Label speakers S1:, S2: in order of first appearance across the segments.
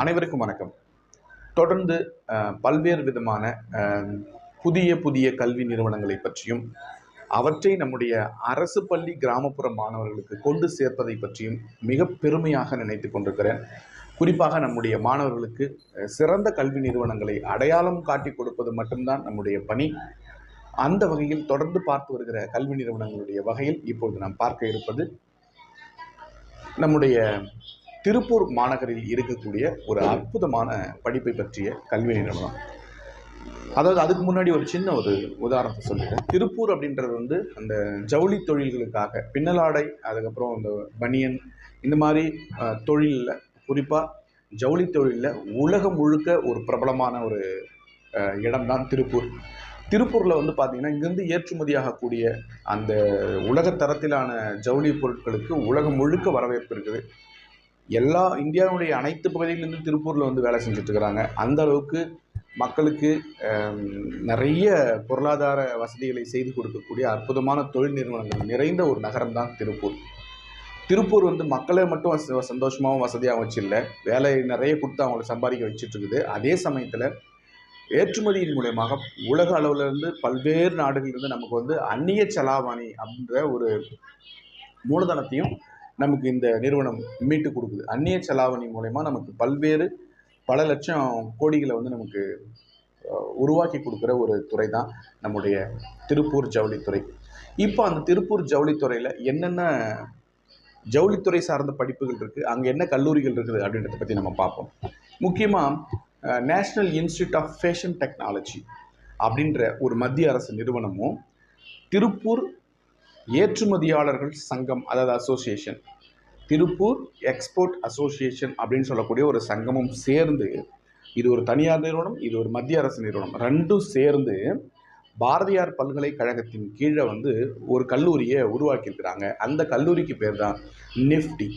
S1: அனைவருக்கும் வணக்கம். தொடர்ந்து பல்வேறு விதமான புதிய புதிய கல்வி நிறுவனங்களை பற்றியும் அவற்றை நம்முடைய அரசு பள்ளி கிராமப்புற மாணவர்களுக்கு கொண்டு சேர்ப்பதை பற்றியும் மிக பெருமையாக நினைத்து கொண்டிருக்கிறேன். குறிப்பாக நம்முடைய மாணவர்களுக்கு சிறந்த கல்வி நிறுவனங்களை அடையாளம் காட்டி கொடுப்பது மட்டும்தான் நம்முடைய பணி. அந்த வகையில் தொடர்ந்து பார்த்து வருகிற கல்வி நிறுவனங்களுடைய வகையில் இப்பொழுது நாம் பார்க்க இருப்பது நம்முடைய திருப்பூர் மாநகரில் இருக்கக்கூடிய ஒரு அற்புதமான படிப்பை பற்றிய கல்வி நிறுவனம். அதாவது அதுக்கு முன்னாடி ஒரு சின்ன ஒரு உதாரணத்தை சொல்லிட்டேன். திருப்பூர் அப்படின்றது வந்து அந்த ஜவுளி தொழில்களுக்காக பின்னலாடை அதுக்கப்புறம் அந்த பனியன் இந்த மாதிரி தொழிலில் குறிப்பாக ஜவுளி தொழிலில் உலகம் முழுக்க ஒரு பிரபலமான ஒரு இடம்தான் திருப்பூர். திருப்பூரில் வந்து பார்த்திங்கன்னா இங்கேருந்து ஏற்றுமதியாகக்கூடிய அந்த உலகத்தரத்திலான ஜவுளி பொருட்களுக்கு உலகம் முழுக்க வரவேற்பு இருக்குது. எல்லா இந்தியாவுடைய அனைத்து பகுதியிலேருந்து திருப்பூரில் வந்து வேலை செஞ்சுட்ருக்குறாங்க. அந்த அளவுக்கு மக்களுக்கு நிறைய பொருளாதார வசதிகளை செய்து கொடுக்கக்கூடிய அற்புதமான தொழில் நிறுவனங்கள் நிறைந்த ஒரு நகரம் தான் திருப்பூர். திருப்பூர் வந்து மக்களை மட்டும் வச சந்தோஷமாகவும் வசதியாகவும் வச்சில்ல. வேலை நிறைய கொடுத்து அவங்கள சம்பாதிக்க வச்சுட்ருக்குது. அதே சமயத்தில் ஏற்றுமதியின் மூலயமாக உலக அளவிலிருந்து பல்வேறு நாடுகளிலிருந்து நமக்கு வந்து அந்நிய செலாவணி அப்படின்ற ஒரு மூலதனத்தையும் நமக்கு இந்த நிறுவனம் மீட்டு கொடுக்குது. அந்நிய செலாவணி மூலயமா நமக்கு பல்வேறு பல லட்சம் கோடிகளை வந்து நமக்கு உருவாக்கி கொடுக்குற ஒரு துறை தான் நம்முடைய திருப்பூர் ஜவுளித்துறை. இப்போ அந்த திருப்பூர் ஜவுளித்துறையில் என்னென்ன ஜவுளித்துறை சார்ந்த படிப்புகள் இருக்குது அங்கே என்ன கல்லூரிகள் இருக்குது அப்படின்றத பற்றி நம்ம பார்ப்போம். முக்கியமாக national institute of fashion technology அப்படின்ற ஒரு மத்திய அரசு நிறுவனமும் திருப்பூர் ஏற்றுமதியாளர்கள் சங்கம் அதாவது அசோசியேஷன் திருப்பூர் எக்ஸ்போர்ட் அசோசியேஷன் அப்படின்னு சொல்லக்கூடிய ஒரு சங்கமும் சேர்ந்து இது ஒரு தனியார் நிறுவனம் இது ஒரு மத்திய அரசு நிறுவனம் ரெண்டும் சேர்ந்து பாரதியார் பல்கலைக்கழகத்தின் கீழே வந்து ஒரு கல்லூரியை உருவாக்கியிருக்கிறாங்க. அந்த கல்லூரிக்கு பேர் தான் nifty.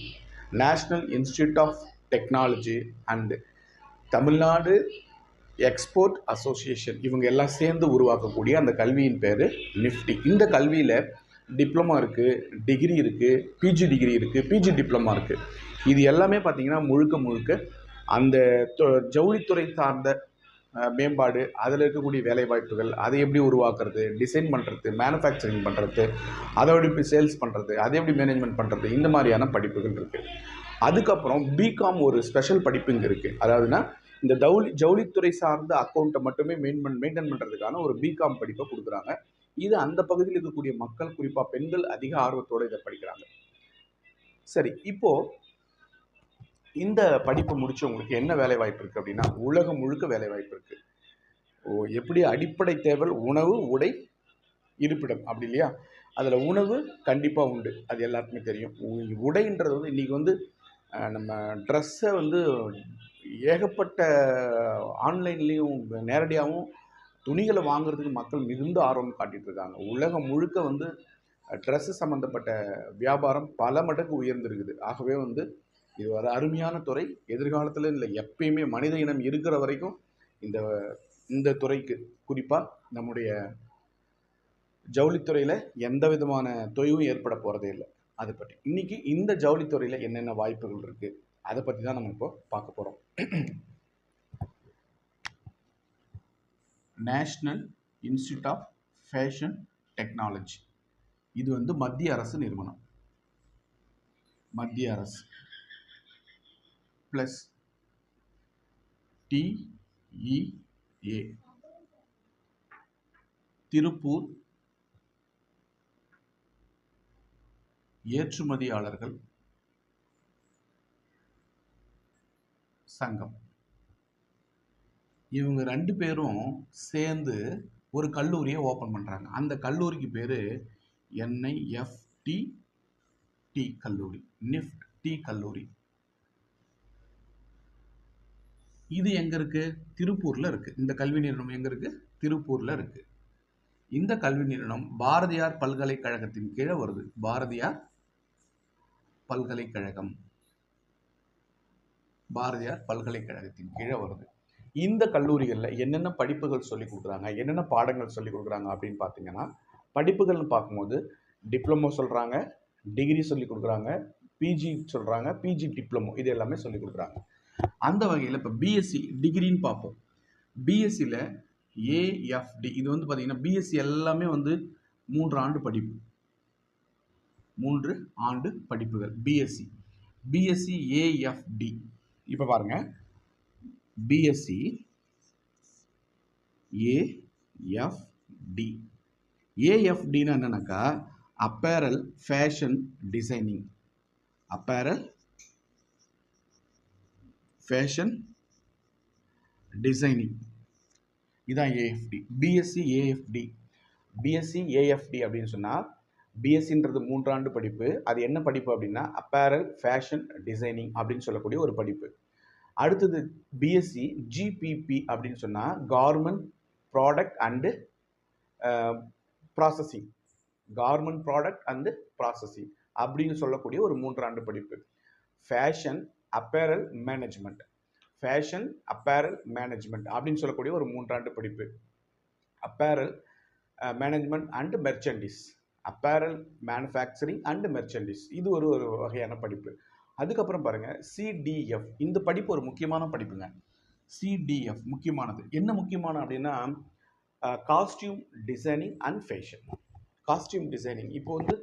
S1: National institute of technology and Tamil Nadu export association இவங்க எல்லாம் சேர்ந்து உருவாக்கக்கூடிய அந்த கல்வியின் பேர் நிஃப்டி. இந்த கல்வியில் டிப்ளமா இருக்குது டிகிரி இருக்குது பிஜி டிகிரி இருக்குது பிஜி டிப்ளமா இருக்குது இது எல்லாமே பார்த்திங்கன்னா முழுக்க முழுக்க அந்த தொ- ஜவுளித்துறை சார்ந்த மேம்பாடு அதில் இருக்கக்கூடிய வேலைவாய்ப்புகள் அதை எப்படி உருவாக்குறது டிசைன் பண்ணுறது மேனுஃபேக்சரிங் பண்ணுறது அதை எப்படி சேல்ஸ் பண்ணுறது அதை எப்படி மேனேஜ்மெண்ட் பண்ணுறது இந்த மாதிரியான படிப்புகள் இருக்குது அதுக்கப்புறம் பிகாம் ஒரு ஸ்பெஷல் படிப்பு இங்கே இருக்குது அதாவதுன்னா இந்த ஜவுளி ஜவுளித்துறை சார்ந்த அக்கௌண்ட்டை மட்டுமே மெயின் மெயின்டைன் பண்ணுறதுக்கான ஒரு பிகாம் படிப்பை கொடுக்குறாங்க. இது அந்த பகுதியில் இருக்கக்கூடிய மக்கள் குறிப்பாக பெண்கள் அதிக ஆர்வத்தோடு இதை படிக்கிறாங்க. சரி இப்போ இந்த படிப்பு முடிச்சவங்களுக்கு என்ன வேலை வாய்ப்பு இருக்குது அப்படின்னா உலகம் முழுக்க வேலை வாய்ப்பு இருக்குது ஓ எப்படி அடிப்படை தேவை? உணவு உடை இருப்பிடம். அப்படி இல்லையா? அதில் உணவு கண்டிப்பாக உண்டு. அது எல்லாருக்குமே தெரியும். உ- உடைன்றது வந்து இன்றைக்கி வந்து நம்ம ட்ரெஸ்ஸை வந்து ஏகப்பட்ட ஆன்லைன்லேயும் நேரடியாகவும் துணிகளை வாங்குறதுக்கு மக்கள் மிகுந்த ஆர்வம் காட்டிட்டு இருக்காங்க உலகம் முழுக்க வந்து ட்ரெஸ்ஸு சம்மந்தப்பட்ட வியாபாரம் பல மடங்கு உயர்ந்திருக்குது. ஆகவே வந்து இது ஒரு அருமையான துறை. எதிர்காலத்தில் இல்லை எப்பயுமே மனித இனம் இருக்கிற வரைக்கும் இந்த இந்த துறைக்கு குறிப்பாக நம்முடைய ஜவுளித்துறையில் எந்த விதமான தொய்வும் ஏற்பட போகிறதே இல்லை. அதை பற்றி இன்றைக்கி இந்த ஜவுளித்துறையில் என்னென்ன வாய்ப்புகள் இருக்குது அதை பற்றி தான் நம்ம இப்போ பார்க்க போகிறோம் national institute of fashion technology. இது வந்து மத்திய அரசு நிறுவனம். மத்திய அரசு. ப்ளஸ் டிஇஏ திருப்பூர் ஏற்றுமதியாளர்கள் சங்கம். இவங்க ரெண்டு பேரும் சேர்ந்து ஒரு கல்லூரியை ஓப்பன் பண்ணுறாங்க அந்த கல்லூரிக்கு பேர் என்ஐஎஃப்டி டி கல்லூரி. நிஃப்ட் டி கல்லூரி. இது எங்கே இருக்குது திருப்பூரில் இருக்குது இந்த கல்வி நிறுவனம் எங்கே இருக்குது திருப்பூரில் இருக்குது இந்த கல்வி நிறுவனம் பாரதியார் பல்கலைக்கழகத்தின் கீழே வருது. பாரதியார் பல்கலைக்கழகம். பாரதியார் பல்கலைக்கழகத்தின் கீழே வருது. இந்த கல்லூரிகளில் என்னென்ன படிப்புகள் சொல்லி கொடுக்குறாங்க என்னென்ன பாடங்கள் சொல்லி கொடுக்குறாங்க அப்படின்னு பார்த்தீங்கன்னா படிப்புகள்னு பார்க்கும்போது டிப்ளமோ சொல்கிறாங்க டிகிரி சொல்லி கொடுக்குறாங்க பிஜி சொல்கிறாங்க பிஜி டிப்ளமோ இது எல்லாமே சொல்லி கொடுக்குறாங்க. அந்த வகையில் இப்போ பிஎஸ்சி டிகிரின்னு பார்ப்போம். பிஎஸ்சியில் ஏஎஃப்டி இது வந்து பார்த்தீங்கன்னா பிஎஸ்சி எல்லாமே வந்து மூன்று ஆண்டு படிப்பு. மூன்று ஆண்டு படிப்புகள். பிஎஸ்சி பிஎஸ்சி ஏஎஃப்டி இப்போ பாருங்கள் பிஎஸ்சி ஏஎஃப்டி ஏஎஃப்டின்னு என்னன்னாக்கா apparel fashion designing apparel fashion designing இதான் AFT BSc AFT BSc AFT அப்படின்னு சொன்னால் பிஎஸ்சின்றது மூன்றாண்டு படிப்பு. அது என்ன படிப்பு அப்படின்னா அப்பேரல் ஃபேஷன் டிசைனிங் அப்படின்னு சொல்லக்கூடிய ஒரு படிப்பு. அடுத்தது பிஎஸ்சி ஜிபிபி அப்படின்னு சொன்னால் garment product and processing garment product and processing அப்படின்னு சொல்லக்கூடிய ஒரு மூன்றாண்டு படிப்பு. Fashion apparel management fashion apparel management அப்படின்னு சொல்லக்கூடிய ஒரு மூன்றாண்டு படிப்பு. Apparel management and merchandise apparel manufacturing and merchandise இது ஒரு ஒரு வகையான படிப்பு. அதுக்கப்புறம் பாருங்கள் சிடிஎஃப் இந்த படிப்பு ஒரு முக்கியமான படிப்புங்க. சிடிஎஃப் முக்கியமானது. என்ன முக்கியமான அப்படின்னா costume designing and fashion costume designing இப்போ வந்து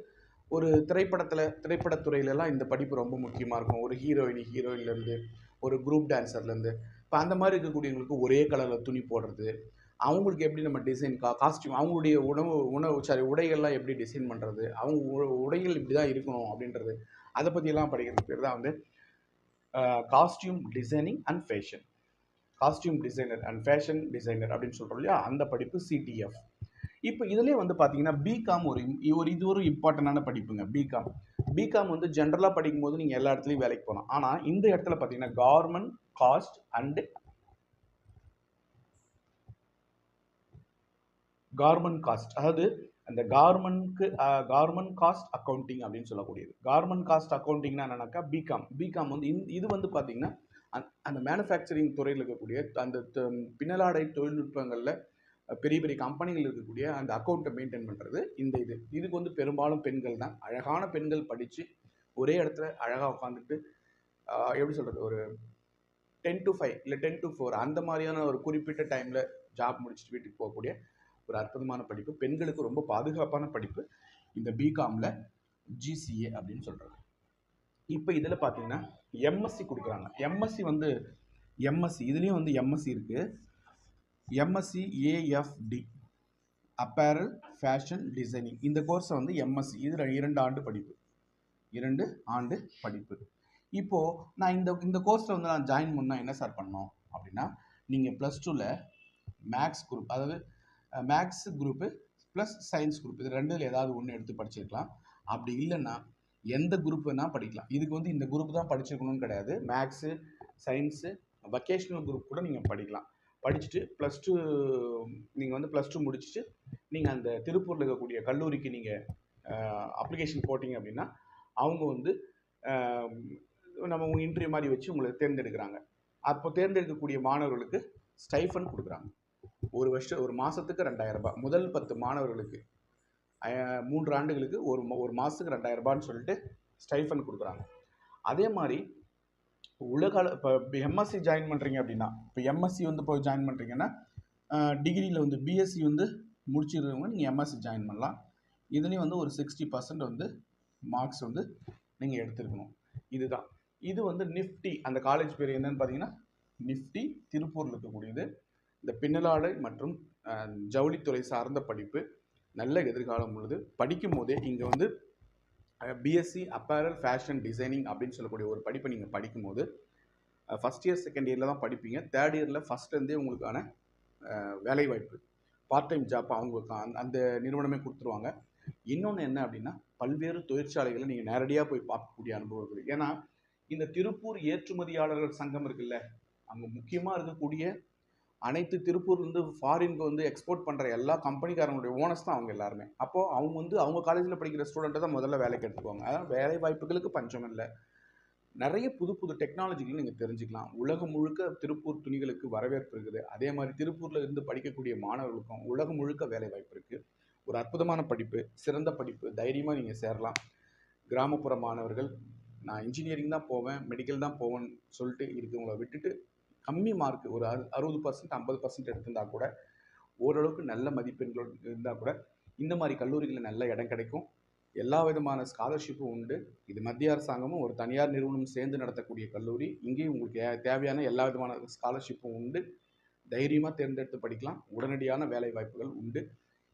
S1: ஒரு திரைப்படத்தில் திரைப்படத்துறையிலலாம் இந்த படிப்பு ரொம்ப முக்கியமாக இருக்கும். ஒரு ஹீரோயினி ஹீரோயின்லேருந்து ஒரு குரூப் டான்ஸர்லேருந்து இப்போ அந்த மாதிரி இருக்கக்கூடியவங்களுக்கு ஒரே கலரில் துணி போடுறது அவங்களுக்கு எப்படி நம்ம டிசைன் கா காஸ்டியூம் அவங்களுடைய உணவு உணவு சாரி உடைகள்லாம் எப்படி டிசைன் பண்ணுறது அவங்க உ- உடைகள் இப்படி தான் இருக்கணும் அப்படின்றது. அதை பற்றியெல்லாம் படிக்கிறது பேர் தான் வந்து costume designing and fashion costume designer and fashion designer அப்படின்னு சொல்கிறோம் இல்லையா? அந்த படிப்பு சிடிஎஃப் இப்போ இதுலேயே வந்து பார்த்தீங்கன்னா பிகாம் ஒரு ஒரு இது ஒரு இம்பார்ட்டண்டான படிப்புங்க பிகாம் பிகாம் வந்து ஜென்ரலாக படிக்கும்போது நீங்கள் எல்லா இடத்துலையும் வேலைக்கு போகலாம். ஆனால் இந்த இடத்துல பார்த்தீங்கன்னா government cost and garment cost அதாவது அந்த கார்மெண்ட்க்கு கார்மெண்ட் காஸ்ட் அக்கௌண்டிங் அப்படின்னு சொல்லக்கூடியது. கார்மெண்ட் காஸ்ட் அக்கௌண்டிங்னா என்னன்னாக்கா பிகாம் பிகாம் வந்து இந் இது வந்து பார்த்தீங்கன்னா அந்த- அந்த மேனுஃபேக்சரிங் துறையில் இருக்கக்கூடிய அந்த பின்னலாடை தொழில்நுட்பங்களில் பெரிய பெரிய கம்பெனிகள் இருக்கக்கூடிய அந்த அக்கௌண்ட்டை மெயின்டைன் பண்ணுறது இந்த இது. இதுக்கு வந்து பெரும்பாலும் பெண்கள் தான். அழகான பெண்கள் படித்து ஒரே இடத்துல அழகாக உட்காந்துட்டு எப்படி சொல்கிறது ஒரு டென் டு ஃபைவ் இல்லை டென் டு ஃபோர் அந்த மாதிரியான ஒரு குறிப்பிட்ட டைமில் ஜாப் முடிச்சுட்டு வீட்டுக்கு போகக்கூடிய ஒரு அற்புதமான படிப்பு. பெண்களுக்கு ரொம்ப பாதுகாப்பான படிப்பு. இந்த பிகாமில் ஜிசிஏ அப்படின்னு சொல்கிறாங்க இப்போ இதில் பார்த்தீங்கன்னா எம்எஸ்சி கொடுக்குறாங்க. எம்எஸ்சி வந்து எம்எஸ்சி இதுலேயும் வந்து எம்எஸ்சி இருக்குது MSc AFT apparel fashion designing இந்த கோர்ஸை வந்து எம்எஸ்சி இது இரண்டு ஆண்டு படிப்பு. இரண்டு ஆண்டு படிப்பு. இப்போது நான் இந்த இந்த கோர்ஸில் வந்து நான் ஜாயின் பண்ணால் என்ன சார் பண்ணோம் அப்படின்னா நீங்கள் ப்ளஸ் டூவில் மேக்ஸ் குரூப் அதாவது maths group plus science group இது ரெண்டில் ஏதாவது ஒன்று எடுத்து படிச்சிருக்கலாம். அப்படி இல்லைன்னா எந்த குரூப் வேணால் படிக்கலாம். இதுக்கு வந்து இந்த குரூப் தான் படிச்சிருக்கணும்னு கிடையாது. மேக்ஸு சயின்ஸு வொக்கேஷ்னல் குரூப் கூட நீங்கள் படிக்கலாம். படிச்சுட்டு ப்ளஸ் டூ நீங்கள் வந்து ப்ளஸ் டூ முடிச்சுட்டு நீங்கள் அந்த திருப்பூரில் இருக்கக்கூடிய கல்லூரிக்கு நீங்கள் அப்ளிகேஷன் போட்டிங்க அப்படின்னா அவங்க வந்து நம்ம உங்கள் இன்டர்வியூ மாதிரி வச்சு உங்களை தேர்ந்தெடுக்கிறாங்க. அப்போ தேர்ந்தெடுக்கக்கூடிய மாணவர்களுக்கு ஸ்டைஃபன் கொடுக்குறாங்க. ஒரு வருஷம் ஒரு மாதத்துக்கு ரெண்டாயிரம் ரூபாய். முதல் பத்து மாணவர்களுக்கு மூன்று ஆண்டுகளுக்கு ஒரு ஒரு மாதத்துக்கு ரெண்டாயிரம் ரூபான்னு சொல்லிட்டு ஸ்டைஃபன் கொடுக்குறாங்க. அதே மாதிரி உலக இப்போ எம்எஸ்சி ஜாயின் பண்ணுறீங்க அப்படின்னா இப்போ எம்எஸ்சி வந்து போய் ஜாயின் பண்ணுறீங்கன்னா டிகிரியில் வந்து பிஎஸ்சி வந்து முடிச்சிருக்கவங்க நீங்கள் எம்எஸ்சி ஜாயின் பண்ணலாம். இதுலேயும் வந்து ஒரு சிக்ஸ்டி பர்சன்ட் வந்து மார்க்ஸ் வந்து நீங்கள் எடுத்துருக்கணும். இதுதான். இது வந்து நிஃப்டி அந்த காலேஜ் பேர் என்னன்னு பார்த்தீங்கன்னா நிஃப்டி திருப்பூரில் இருக்கக்கூடியது. இந்த பின்னலாடை மற்றும் ஜவுளித்துறை சார்ந்த படிப்பு நல்ல எதிர்காலம் உள்ளது. படிக்கும் போதே இங்கே வந்து பிஎஸ்சி அப்பேரல் ஃபேஷன் டிசைனிங் அப்படின்னு சொல்லக்கூடிய ஒரு படிப்பை நீங்கள் படிக்கும்போது ஃபஸ்ட் இயர் செகண்ட் இயரில் தான் படிப்பீங்க. தேர்ட் இயரில் ஃபஸ்ட்லேருந்தே உங்களுக்கான வேலைவாய்ப்பு பார்ட் டைம் ஜாப் அவங்களுக்கு அந்த- அந்த நிறுவனமே கொடுத்துருவாங்க. இன்னொன்று என்ன அப்படின்னா பல்வேறு தொழிற்சாலைகளை நீங்கள் நேரடியாக போய் பார்க்கக்கூடிய அனுபவம் இருக்குது ஏன்னா இந்த திருப்பூர் ஏற்றுமதியாளர்கள் சங்கம் இருக்குல்ல அங்கே முக்கியமாக இருக்கக்கூடிய அனைத்து திருப்பூர்லேருந்து ஃபாரினுக்கு வந்து எக்ஸ்போர்ட் பண்ணுற எல்லா கம்பெனிக்காரங்களுடைய ஓனர்ஸ் தான் அவங்க எல்லாருமே. அப்போது அவங்க வந்து அவங்க காலேஜில் படிக்கிற ஸ்டூடெண்ட்டை தான் முதல்ல வேலைக்கு எடுத்துக்குவாங்க அதான் வேலை வாய்ப்புகளுக்கு பஞ்சம் இல்லை. நிறைய புது புது டெக்னாலஜிகளை நீங்கள் தெரிஞ்சுக்கலாம். உலகம் முழுக்க திருப்பூர் துணிகளுக்கு வரவேற்பு இருக்குது. அதே மாதிரி திருப்பூரில் இருந்து படிக்கக்கூடிய மாணவர்களுக்கும் உலகம் முழுக்க வேலை வாய்ப்பு இருக்குது ஒரு அற்புதமான படிப்பு சிறந்த படிப்பு தைரியமாக நீங்கள் சேரலாம். கிராமப்புற மாணவர்கள் நான் இன்ஜினியரிங் தான் போவேன் மெடிக்கல் தான் போவேன்னு சொல்லிட்டு இருக்கவங்கள விட்டுட்டு கம்மி மார்க் ஒரு அறுபது பர்சன்ட் ஐம்பது பர்சன்ட் எடுத்திருந்தா கூட ஓரளவுக்கு நல்ல மதிப்பெண்கள் இருந்தால் கூட இந்த மாதிரி கல்லூரிகளில் நல்ல இடம் கிடைக்கும். எல்லா விதமான ஸ்காலர்ஷிப்பும் உண்டு. இது மத்திய அரசாங்கமும் ஒரு தனியார் நிறுவனம் சேர்ந்து நடத்தக்கூடிய கல்லூரி. இங்கேயும் உங்களுக்கு தே- தேவையான எல்லா விதமான ஸ்காலர்ஷிப்பும் உண்டு. தைரியமாக தேர்ந்தெடுத்து படிக்கலாம். உடனடியான வேலை வாய்ப்புகள் உண்டு.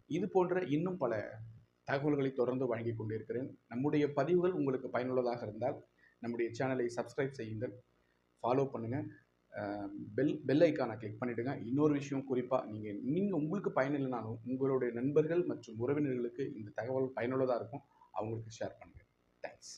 S1: இது போன்ற இன்னும் பல தகவல்களை தொடர்ந்து வழங்கி கொண்டிருக்கிறேன். நம்முடைய பதிவுகள் உங்களுக்கு பயனுள்ளதாக இருந்தால் நம்முடைய சேனலை சப்ஸ்கிரைப் செய்யுங்கள். ஃபாலோ பண்ணுங்கள் பெல் பெல் ஐக்கானை கிளிக் பண்ணிவிடுங்க இன்னொரு விஷயம் குறிப்பாக நீங்கள் நீங்கள் உங்களுக்கு பயனில்லைனாலும் உங்களுடைய நண்பர்கள் மற்றும் உறவினர்களுக்கு இந்த தகவல் பயனுள்ளதாக இருக்கும். அவங்களுக்கு ஷேர் பண்ணுங்கள் தேங்க்ஸ்